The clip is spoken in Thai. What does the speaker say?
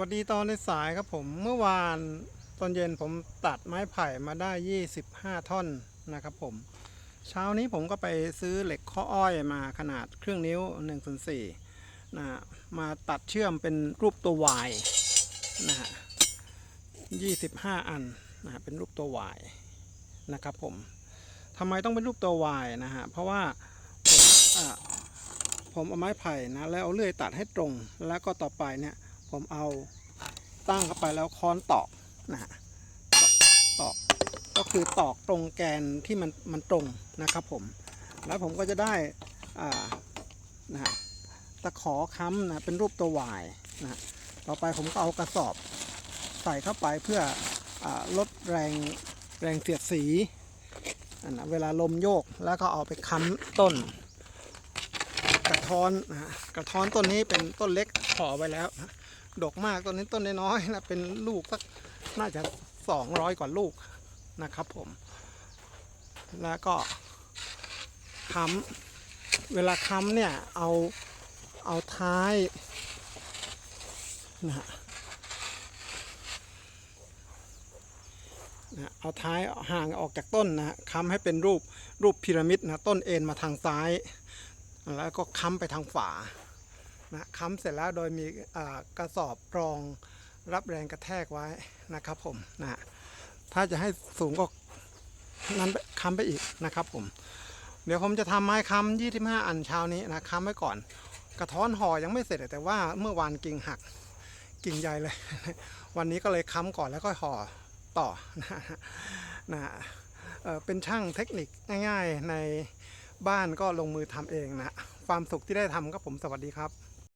วัสดีตอนในสายครับผมเมื่อวานตอนเย็นผมตัดไม้ไผ่มาได้ 25 ท่อนนะครับผม เช้านี้ผมก็ไปซื้อเหล็กข้ออ้อยมาขนาดเครื่องนิ้ว1ส่วน4นะมาตัดเชื่อมเป็นรูปตัว Y นะฮะ25 อันนะฮะเป็นรูปตัว Y นะครับผมทำไมต้องเป็นรูปตัว Y นะฮะเพราะว่าผมผมเอาไม้ไผ่นะแล้วเอาเลื่อยตัดให้ตรง แล้วก็ต่อไปเนี่ย ผมเอาตั้งเข้าไปแล้วค้อนตอกนะฮะตอกก็คือตอกตรงแกนที่มันมันตรงนะครับผม แล้วผมก็จะได้อ่านะฮะตะขอค้ำนะเป็นรูปตัววายนะฮะต่อไปผมก็เอากระสอบใส่เข้าไปเพื่ออลดแรงแรงเสียดสีอันนะเวลาลมโยกแล้วก็เอาไปค้ำต้น ระท้อนนะกระท้อนต้นนี้เป็นต้นเล็กขอไว้แล้วนะดกมากต้นนี้ต้นน้อยๆนะเป็นลูกสักน่าจะ 200 กว่าลูกนะครับผม แล้วก็ค้ำเวลาค้ำเนี่ยเอาเอาท้ายนะฮะนะเอาท้ายห่างออกจากต้นนะฮะค้ำให้เป็นรูปรูปพีระมิดนะต้นเอ็นมาทางซ้าย แล้วก็ค้ำไปทางฝานะค้ำเสร็จแล้วโดยมีกระสอบรองรับแรงกระแทกไว้นะครับผมนะถ้าจะให้สูงก็นั้นค้ำไปอีกนะครับผม เดี๋ยวผมจะทำไม้ค้ำ25อันเช้านี้นะค้ำไว้ก่อน กระท้อนห่อยังไม่เสร็จแต่ว่าเมื่อวานกิ่งหักกิ่งใหญ่เลย วันนี้ก็เลยค้ำก่อนแล้วก็ห่อต่อนะนะเอเป็นช่างเทคนิคง่ายๆใน บ้านก็ลงมือทำเองนะความสุขที่ได้ทำครับผมสวัสดีครับ